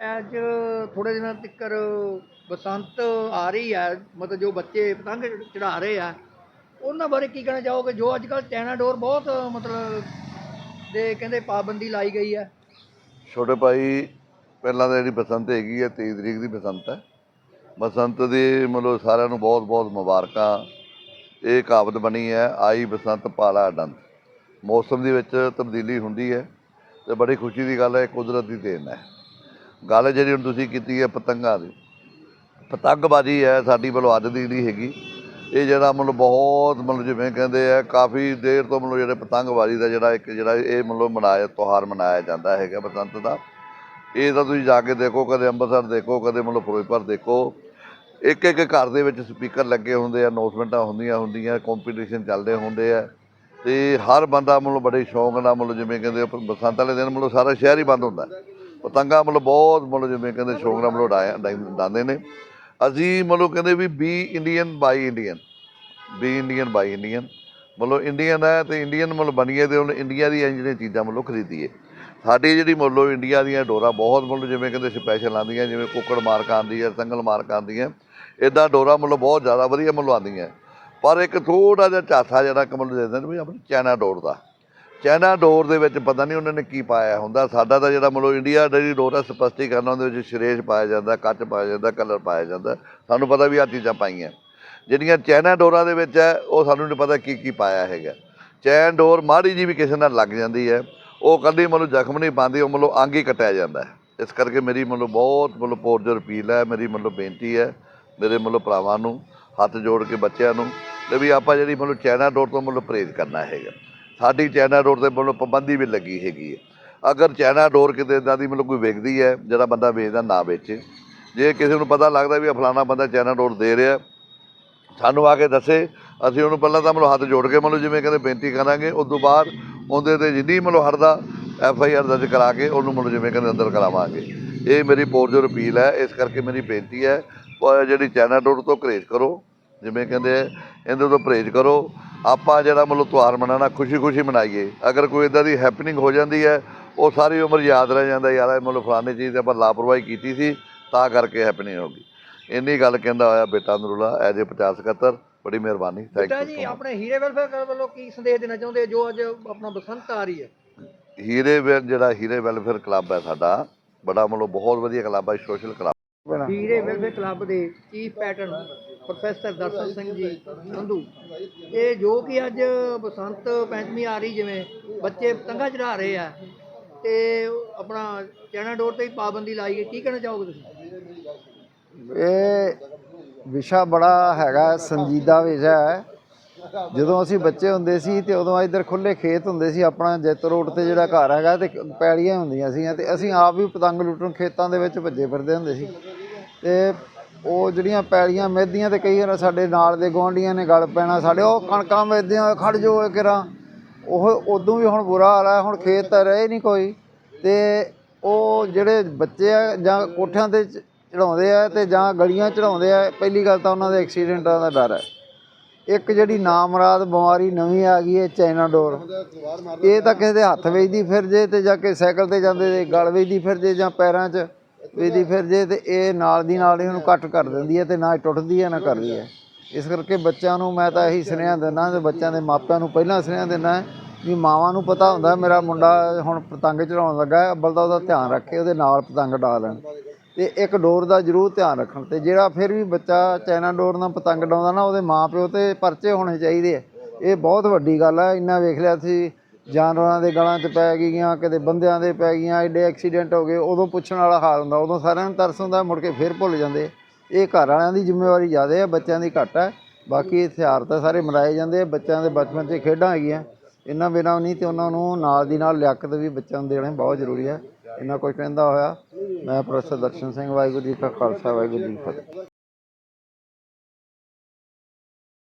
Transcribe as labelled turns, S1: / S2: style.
S1: ਅੱਜ ਥੋੜੇ ਦਿਨਾਂ ਤੱਕ ਬਸੰਤ ਆ ਰਹੀ ਹੈ ਮਤਲਬ ਜੋ ਬੱਚੇ ਪਤੰਗ ਚੜਾ ਰਹੇ ਆ, ਉਹਨਾਂ ਬਾਰੇ ਕੀ ਕਹਿਣਾ ਚਾਹੋਗੇ? ਜੋ ਅੱਜ ਕੱਲ ਚਾਈਨਾ ਡੋਰ ਬਹੁਤ, ਮਤਲਬ ਦੇ ਕਹਿੰਦੇ ਪਾਬੰਦੀ ਲਾਈ ਗਈ ਹੈ
S2: ਛੋਟੇ ਭਾਈ, ਪਹਿਲਾਂ ਤਾਂ ਜਿਹੜੀ ਬਸੰਤ ਹੈਗੀ ਹੈ 23 ਤਰੀਕ ਦੀ ਬਸੰਤ ਹੈ ਬਸੰਤ ਦੀ ਮਤਲਬ ਸਾਰਿਆਂ ਨੂੰ ਬਹੁਤ ਬਹੁਤ ਮੁਬਾਰਕਾਂ। ਇਹ ਕਹਾਵਤ ਬਣੀ ਹੈ, ਆਈ ਬਸੰਤ ਪਾਲਾ ਆਨੰਦ ਮੌਸਮ ਦੇ ਵਿੱਚ ਤਬਦੀਲੀ ਹੁੰਦੀ ਹੈ ਤੇ ਬੜੀ ਖੁਸ਼ੀ ਦੀ ਗੱਲ ਹੈ ਕੁਦਰਤ ਦੀ ਦੇਣ ਹੈ। ਗੱਲ ਜਿਹੜੀ ਹੁਣ ਤੁਸੀਂ ਕੀਤੀ ਹੈ ਪਤੰਗਾਂ ਦੀ। ਪਤੰਗਬਾਜ਼ੀ ਹੈ ਸਾਡੀ ਵੱਲੋਂ ਅੱਜ ਦੀ ਨਹੀਂ ਹੈਗੀ। ਇਹ ਜਿਹੜਾ ਮਤਲਬ ਬਹੁਤ ਮਤਲਬ ਜਿਵੇਂ ਕਹਿੰਦੇ ਆ ਕਾਫੀ ਦੇਰ ਤੋਂ ਮਤਲਬ ਜਿਹੜੇ ਪਤੰਗਬਾਜ਼ੀ ਦਾ ਜਿਹੜਾ ਇੱਕ ਜਿਹੜਾ ਇਹ ਮਤਲਬ ਮਨਾਇਆ ਤਿਉਹਾਰ ਮਨਾਇਆ ਜਾਂਦਾ ਹੈਗਾ ਬਸੰਤ ਦਾ। ਇਹ ਤਾਂ ਤੁਸੀਂ ਜਾ ਕੇ ਦੇਖੋ ਕਦੇ ਅੰਮ੍ਰਿਤਸਰ ਦੇਖੋ ਕਦੇ ਮਤਲਬ ਫਿਰੋਜ਼ਪੁਰ ਦੇਖੋ। ਇੱਕ ਇੱਕ ਘਰ ਦੇ ਵਿੱਚ ਸਪੀਕਰ ਲੱਗੇ ਹੁੰਦੇ ਆ ਅਨਾਉਂਸਮੈਂਟਾਂ ਹੁੰਦੀਆਂ ਹੁੰਦੀਆਂ ਕੰਪੀਟੀਸ਼ਨ ਚੱਲਦੇ ਹੁੰਦੇ ਆ। ਤੇ ਹਰ ਬੰਦਾ ਮਤਲਬ ਬੜੇ ਸ਼ੌਂਕ ਨਾਲ ਮਤਲਬ ਜਿਵੇਂ ਕਹਿੰਦੇ ਆ, ਬਸੰਤ ਵਾਲੇ ਦਿਨ ਮਤਲਬ ਸਾਰਾ ਸ਼ਹਿਰ ਹੀ ਬੰਦ ਹੁੰਦਾ। ਪਤੰਗਾਂ ਮਤਲਬ ਬਹੁਤ ਮਤਲਬ ਜਿਵੇਂ ਕਹਿੰਦੇ ਸ਼ੌਂਕ ਨਾਲ ਮਤਲਬ ਉਡਾਇਆ ਉਡਾਉਂਦੇ ਨੇ। ਅਸੀਂ ਮਤਲਬ ਕਹਿੰਦੇ ਵੀ be Indian buy Indian be Indian buy Indian ਮਤਲਬ ਇੰਡੀਅਨ ਹੈ ਤੇ ਇੰਡੀਅਨ ਮਤਲਬ ਬਣੀਏ ਤੇ ਉਹਨੇ ਇੰਡੀਆ ਦੀਆਂ ਜਿਹੜੀਆਂ ਚੀਜ਼ਾਂ ਮਤਲਬ ਖਰੀਦੀਏ। ਸਾਡੀ ਜਿਹੜੀ ਮਤਲਬ ਇੰਡੀਆ ਦੀਆਂ ਡੋਰਾ ਬਹੁਤ ਮਤਲਬ ਜਿਵੇਂ ਕਹਿੰਦੇ ਸਪੈਸ਼ਲ ਆਉਂਦੀਆਂ, ਜਿਵੇਂ ਕੁੱਕੜ ਮਾਰਕ ਆਉਂਦੀ ਹੈ ਸੰਗਲ ਮਾਰਕ ਆਉਂਦੀ ਹੈ। ਇਦਾਂ ਡੋਰਾ ਮਤਲਬ ਬਹੁਤ ਜ਼ਿਆਦਾ ਵਧੀਆ ਮਤਲਬ ਆਉਂਦੀਆਂ। ਪਰ ਇੱਕ ਥੋੜਾ ਜਿਹਾ ਝਾਥਾ ਜਿਹੜਾ ਕਮਲ ਦੇ ਦਿੰਦੇ ਨੇ ਵੀ ਆਪਣੀ ਚਾਈਨਾ ਡੋਰ ਦਾ। ਚਾਈਨਾ ਡੋਰ ਦੇ ਵਿੱਚ ਪਤਾ ਨਹੀਂ ਉਹਨਾਂ ਨੇ ਕੀ ਪਾਇਆ ਹੁੰਦਾ। ਸਾਡਾ ਤਾਂ ਜਿਹੜਾ ਮਤਲਬ ਇੰਡੀਆ ਜਿਹੜੀ ਡੋਰ ਹੈ ਸਪਸ਼ਟੀਕਰਨ, ਉਹਦੇ ਵਿੱਚ ਸ਼ਰੇਸ਼ ਪਾਇਆ ਜਾਂਦਾ, ਕੱਚ ਪਾਇਆ ਜਾਂਦਾ, ਕਲਰ ਪਾਇਆ ਜਾਂਦਾ। ਸਾਨੂੰ ਪਤਾ ਵੀ ਆਹ ਚੀਜ਼ਾਂ ਪਾਈਆਂ। ਜਿਹੜੀਆਂ ਚਾਈਨਾ ਡੋਰਾਂ ਦੇ ਵਿੱਚ ਹੈ, ਉਹ ਸਾਨੂੰ ਨਹੀਂ ਪਤਾ ਕੀ ਕੀ ਪਾਇਆ ਹੈਗਾ। ਚੈਨ ਡੋਰ ਮਾੜੀ ਜੀ ਵੀ ਕਿਸੇ ਨਾਲ ਲੱਗ ਜਾਂਦੀ ਹੈ। ਉਹ ਕੱਲੀ ਮਤਲਬ ਜ਼ਖਮ ਨਹੀਂ ਪਾਉਂਦੀ, ਉਹ ਮਤਲਬ ਅੰਗ ਹੀ ਕੱਟਿਆ ਜਾਂਦਾ ਹੈ। ਇਸ ਕਰਕੇ ਮੇਰੀ ਮਤਲਬ ਬਹੁਤ ਮਤਲਬ ਪੁਰਜੋਰ ਅਪੀਲ ਹੈ, ਮੇਰੀ ਮਤਲਬ ਬੇਨਤੀ ਹੈ ਮੇਰੇ ਮਤਲਬ ਭਰਾਵਾਂ ਨੂੰ, ਹੱਥ ਜੋੜ ਕੇ ਬੱਚਿਆਂ ਨੂੰ ਤੇ ਵੀ ਆਪਾਂ ਜਿਹੜੀ ਮਤਲਬ ਚੈਨਾ ਡੋਰ ਤੋਂ ਮਤਲਬ ਪਰਹੇਜ਼ ਕਰਨਾ ਹੈਗਾ। ਸਾਡੀ ਚਾਈਨਾ ਡੋਰ ਤੇ ਮਤਲਬ ਪਾਬੰਦੀ ਵੀ ਲੱਗੀ ਹੈਗੀ ਹੈ। ਅਗਰ ਚਾਈਨਾ ਡੋਰ ਕਿਤੇ ਇਦਾਂ ਦੀ ਮਤਲਬ ਕੋਈ ਵੇਚਦੀ ਹੈ, ਜਿਹੜਾ ਬੰਦਾ ਵੇਚਦਾ ਨਾ ਵੇਚੇ। ਜੇ ਕਿਸੇ ਨੂੰ ਪਤਾ ਲੱਗਦਾ ਵੀ ਫਲਾਣਾ ਬੰਦਾ ਚਾਈਨਾ ਡੋਰ ਦੇ ਰਿਹਾ, ਸਾਨੂੰ ਆ ਕੇ ਦੱਸੇ। ਅਸੀਂ ਉਹਨੂੰ ਪਹਿਲਾਂ ਤਾਂ ਮਤਲਬ ਹੱਥ ਜੋੜ ਕੇ ਮਤਲਬ ਜਿਵੇਂ ਕਹਿੰਦੇ ਬੇਨਤੀ ਕਰਾਂਗੇ ਉਸ ਤੋਂ ਬਾਅਦ ਉਹਦੇ ਤੇ ਜਿੰਨੀ ਮਤਲਬ ਹਰਦਾ ਐਫ ਆਈ ਆਰ ਦਰਜ ਕਰਾ ਕੇ ਉਹਨੂੰ ਮਤਲਬ ਜਿਵੇਂ ਕਹਿੰਦੇ ਅੰਦਰ ਕਰਾਵਾਂਗੇ। ਇਹ ਮੇਰੀ ਪੋਰਜ਼ੋਰ ਅਪੀਲ ਹੈ, ਇਸ ਕਰਕੇ ਮੇਰੀ ਬੇਨਤੀ ਹੈ ਜਿਹੜੀ ਚਾਈਨਾ ਡੋਰ ਤੋਂ ਪਰਹੇਜ਼ ਕਰੋ। ਜਿਵੇਂ ਕਹਿੰਦੇ ਇਹਦੇ ਤੋਂ ਪਰਹੇਜ਼ ਕਰੋ। ਆਪਾਂ ਜਿਹੜਾ ਮਤਲਬ ਤਿਉਹਾਰ ਮਨਾਉਣਾ ਖੁਸ਼ੀ-ਖੁਸ਼ੀ ਮਨਾਈਏ। ਅਗਰ ਕੋਈ ਇਦਾਂ ਦੀ ਹੈਪਨਿੰਗ ਹੋ ਜਾਂਦੀ ਹੈ ਉਹ ਸਾਰੀ ਉਮਰ ਯਾਦ ਰਹਿ ਜਾਂਦਾ ਯਾਰ ਇਹ ਮਤਲਬ ਫਲਾਣੇ ਚੀਜ਼ ਤੇ ਆਪਾਂ ਲਾਪਰਵਾਹੀ ਕੀਤੀ ਸੀ ਤਾਂ ਕਰਕੇ ਹੈਪਨਿੰਗ ਹੋ ਗਈ। ਇੰਨੀ ਗੱਲ ਕਹਿੰਦਾ ਹੋਇਆ ਬੇਟਾ ਨਰੂਲਾ ਐਜ ਏ 50 ਸਕੱਤਰ ਬੜੀ ਮਿਹਰਬਾਨੀ ਥੈਂਕ
S1: ਬੇਟਾ
S2: ਯੂ
S1: ਜੀ ਆਪਣੇ ਹੀਰੇ ਵੈਲਫੇਅਰ ਕਲੱਬ ਵੱਲੋਂ ਕੀ ਸੰਦੇਸ਼ ਦੇਣਾ ਚਾਹੁੰਦੇ? ਜੋ ਅੱਜ ਆਪਣਾ ਬਸੰਤ ਆ ਰਹੀ ਹੈ।
S2: ਹੀਰੇ ਵੈ- ਜਿਹੜਾ ਹੀਰੇ ਵੈਲਫੇਅਰ ਕਲੱਬ ਹੈ ਸਾਡਾ ਬੜਾ ਮਤਲਬ ਬਹੁਤ ਵਧੀਆ ਕਲੱਬ ਹੈ social club
S1: Heere welfare club ਦੇ chief patron professor Darshan Singh ji Sandhu. ਇਹ ਜੋ ਕਿ ਅੱਜ ਬਸੰਤ ਪੰਚਮੀ ਆ ਰਹੀ ਜਿਵੇਂ ਬੱਚੇ ਪਤੰਗਾਂ ਚੜਾ ਰਹੇ ਆ ਤੇ ਆਪਣਾ ਚਾਈਨਾ ਡੋਰ ਤੇ ਪਾਬੰਦੀ ਲਾਈ ਗਈ ਕੀ ਕਹਿਣਾ ਚਾਹੋਗੇ ਤੁਸੀਂ?
S3: ਇਹ ਵਿਸ਼ਾ ਬੜਾ ਹੈਗਾ, ਸੰਜੀਦਾ ਵਿਸ਼ਾ ਹੈ। ਜਦੋਂ ਅਸੀਂ ਬੱਚੇ ਹੁੰਦੇ ਸੀ ਤੇ ਉਦੋਂ ਇੱਧਰ ਖੁੱਲੇ ਖੇਤ ਹੁੰਦੇ ਸੀ, ਆਪਣਾ ਜੈਤ ਰੋਡ ਤੇ ਜਿਹੜਾ ਘਰ ਹੈਗਾ ਤੇ ਪੈੜੀਆਂ ਹੁੰਦੀਆਂ ਸੀ ਤੇ ਅਸੀਂ ਆਪ ਵੀ ਪਤੰਗ ਲੁੱਟਣ ਖੇਤਾਂ ਦੇ ਵਿੱਚ ਭੱਜੇ ਫਿਰਦੇ ਹੁੰਦੇ ਸੀ। ਤੇ ਉਹ ਜਿਹੜੀਆਂ ਪੈਲੀਆਂ ਮਿਹਦੀਆਂ ਤੇ ਕਈ ਵਾਰ ਸਾਡੇ ਨਾਲ ਦੇ ਗੁਆਂਢੀਆਂ ਨੇ ਗਲ ਪੈਣਾ ਸਾਡੇ, ਉਹ ਕਣਕਾਂ ਮਿਹਦੀਆਂ ਖੜ ਜੋ ਕਿਰਾ ਉਹ ਉਦੋਂ ਵੀ ਹੁਣ ਬੁਰਾ ਹਾਲ ਹੈ ਹੁਣ ਖੇਤ ਤਾਂ ਰਹੇ ਨਹੀਂ ਕੋਈ। ਤੇ ਉਹ ਜਿਹੜੇ ਬੱਚੇ ਆ ਜਾਂ ਕੋਠਿਆਂ ਤੇ ਚ- ਚੜਾਉਂਦੇ ਆ ਤੇ ਜਾਂ ਗਲੀਆਂ ਚੜਾਉਂਦੇ ਆ, ਪਹਿਲੀ ਗੱਲ ਤਾਂ ਉਹਨਾਂ ਦੇ ਐਕਸੀਡੈਂਟਾਂ ਦਾ ਡਰ ਹੈ। ਇੱਕ ਜਿਹੜੀ ਨਾਮਰਾਦ ਬਿਮਾਰੀ ਨਵੀਂ ਆ ਗਈ ਹੈ, ਚਾਈਨਾ ਡੋਰ। ਇਹ ਤਾਂ ਕਿਸੇ ਦੇ ਹੱਥ ਵੇਚਦੀ ਫਿਰ ਜੇ ਤੇ ਜਾ ਕੇ ਸਾਈਕਲ ਤੇ ਜਾਂਦੇ, ਗਲ ਵੇਚਦੀ ਫਿਰ ਜੇ ਜਾਂ ਪੈਰਾਂ 'ਚ। ਵੇਚਦੀ ਫਿਰ ਜੇ ਤੇ ਇਹ ਨਾਲ ਦੀ ਨਾਲ ਹੀ ਉਹਨੂੰ ਕੱਟ ਕਰ ਦਿੰਦੀ ਹੈ ਤੇ ਨਾ ਹੀ ਟੁੱਟਦੀ ਹੈ ਨਾ ਕਰਦੀ ਹੈ। ਇਸ ਕਰਕੇ ਬੱਚਿਆਂ ਨੂੰ ਮੈਂ ਤਾਂ ਇਹੀ ਸੁਨੇਹਾ ਦਿੰਦਾ ਤੇ ਬੱਚਿਆਂ ਦੇ ਮਾਪਿਆਂ ਨੂੰ ਪਹਿਲਾਂ ਸੁਨੇਹਾ ਦਿੰਦਾ ਵੀ ਮਾਵਾਂ ਨੂੰ ਪਤਾ ਹੁੰਦਾ ਮੇਰਾ ਮੁੰਡਾ ਹੁਣ ਪਤੰਗ ਚੜਾਉਣ ਲੱਗਾ ਹੈ, ਅੱਬਲ ਦਾ ਉਹਦਾ ਧਿਆਨ ਰੱਖੇ ਉਹਦੇ ਨਾਲ ਪਤੰਗ ਡਾ ਲੈਣ। ਤੇ ਇੱਕ ਡੋਰ ਦਾ ਜ਼ਰੂਰ ਧਿਆਨ ਰੱਖਣ ਤੇ ਜਿਹੜਾ ਫਿਰ ਵੀ ਬੱਚਾ ਚਾਈਨਾ ਡੋਰ ਨਾਲ ਪਤੰਗ ਡਾਉਂਦਾ ਨਾ ਉਹਦੇ ਮਾਪਿਓ ਤੇ ਪਰਚੇ ਹੋਣੇ ਚਾਹੀਦੇ ਆ। ਇਹ ਬਹੁਤ ਵੱਡੀ ਗੱਲ ਹੈ ਇੰਨਾ ਵੇਖ ਲਿਆ ਸੀ ਜਾਨਵਰਾਂ ਦੇ ਗਲਾਂ 'ਚ ਪੈ ਗਈਆਂ, ਕਿਤੇ ਬੰਦਿਆਂ ਦੇ ਪੈ ਗਈਆਂ, ਐਡੇ ਐਕਸੀਡੈਂਟ ਹੋ ਗਏ, ਉਦੋਂ ਪੁੱਛਣ ਵਾਲਾ ਹਾਲ ਹੁੰਦਾ, ਉਦੋਂ ਸਾਰਿਆਂ ਨੂੰ ਤਰਸ ਹੁੰਦਾ, ਮੁੜ ਕੇ ਫਿਰ ਭੁੱਲ ਜਾਂਦੇ। ਇਹ ਘਰ ਵਾਲਿਆਂ ਦੀ ਜ਼ਿੰਮੇਵਾਰੀ ਜ਼ਿਆਦਾ ਹੈ, ਬੱਚਿਆਂ ਦੀ ਘੱਟ ਹੈ। ਬਾਕੀ ਹਥਿਆਰ ਤਾਂ ਸਾਰੇ ਮਨਾਏ ਜਾਂਦੇ ਆ, ਬੱਚਿਆਂ ਦੇ ਬਚਪਨ 'ਚ ਖੇਡਾਂ ਹੈਗੀਆਂ। ਇਹਨਾਂ ਬਿਨਾਂ ਨਹੀਂ ਤੇ ਉਹਨਾਂ ਨੂੰ ਨਾਲ ਦੀ ਨਾਲ ਲਿਆਕਤ ਵੀ ਬੱਚਿਆਂ ਨੂੰ ਦੇਣੇ ਬਹੁਤ ਜ਼ਰੂਰੀ ਹੈ। ਇਹਨਾਂ ਕੋਈ ਕਹਿੰਦਾ ਹੋਇਆ, ਮੈਂ ਪ੍ਰੋਫੈਸਰ ਦਰਸ਼ਨ ਸਿੰਘ ਵਾਹਿਗੁਰੂ ਜੀ ਕਾ ਖਾਲਸਾ, ਵਾਹਿਗੁਰੂ ਜੀ ਕੀ ਫਤਿਹ।